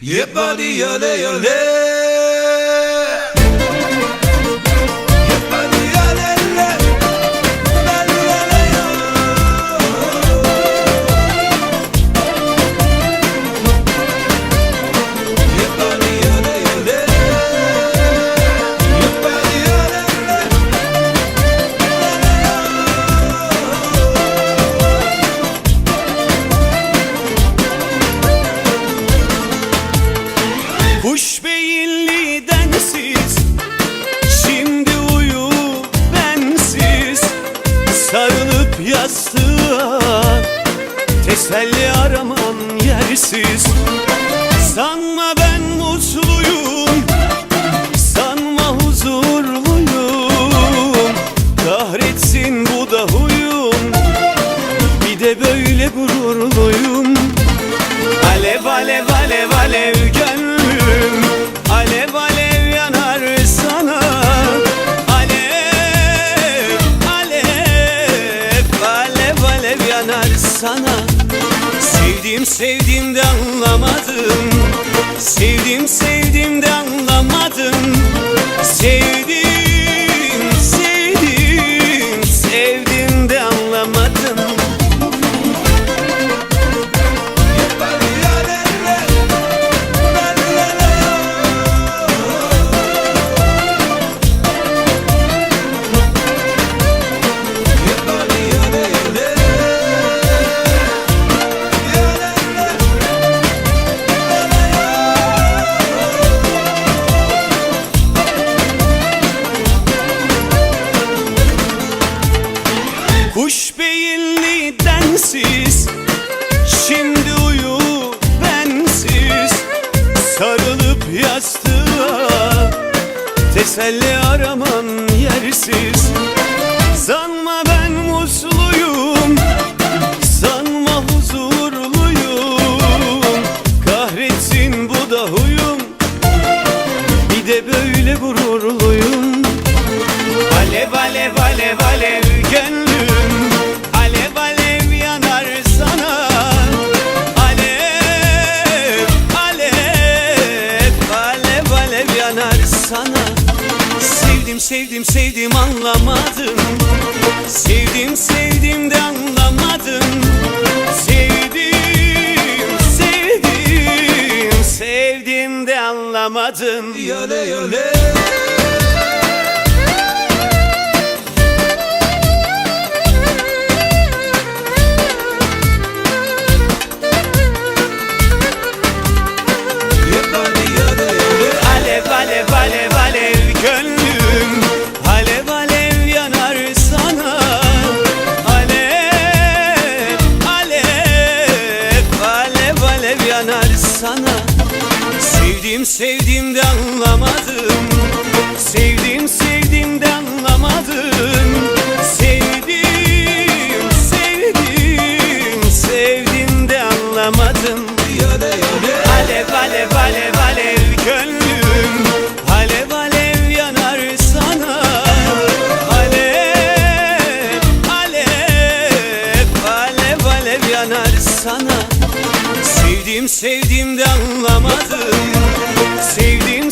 Yeah, buddy, yole, yole. Kuş beyinli Şimdi uyu bensiz. Sarılıp yastığa Teselli araman yersiz. Sanma ben mutluyum. Sanma huzurluyum. Kahretsin bu da huyum. Bir de böyle gururluyum. Alev alev alev alev sana. Sevdim sevdim de anlamadım. Sevdim sevdim de anlamadım. Sevdim densiz Şimdi uyu bensiz. Sarılıp yastığa Teselli araman yersiz. Sanma ben mutluyum Sanma huzurluyum. Kahretsin bu da huyum Bir de böyle gururluyum. Alev alev alev alev gönlüm Sevdim sevdim anlamadım. Sevdim sevdim de anlamadım. Sevdim sevdim sevdim de anlamadım. Yale yale Sevdim de anlamadım. Sevdim sevdim de anlamadım. Sevdim sevdim sevdim de anlamadım. Alev alev alev alev gönlüm. Alev alev yanar sana. Alev alev alev alev yanar sana Sevdim sevdim de anlamadım. Sevdim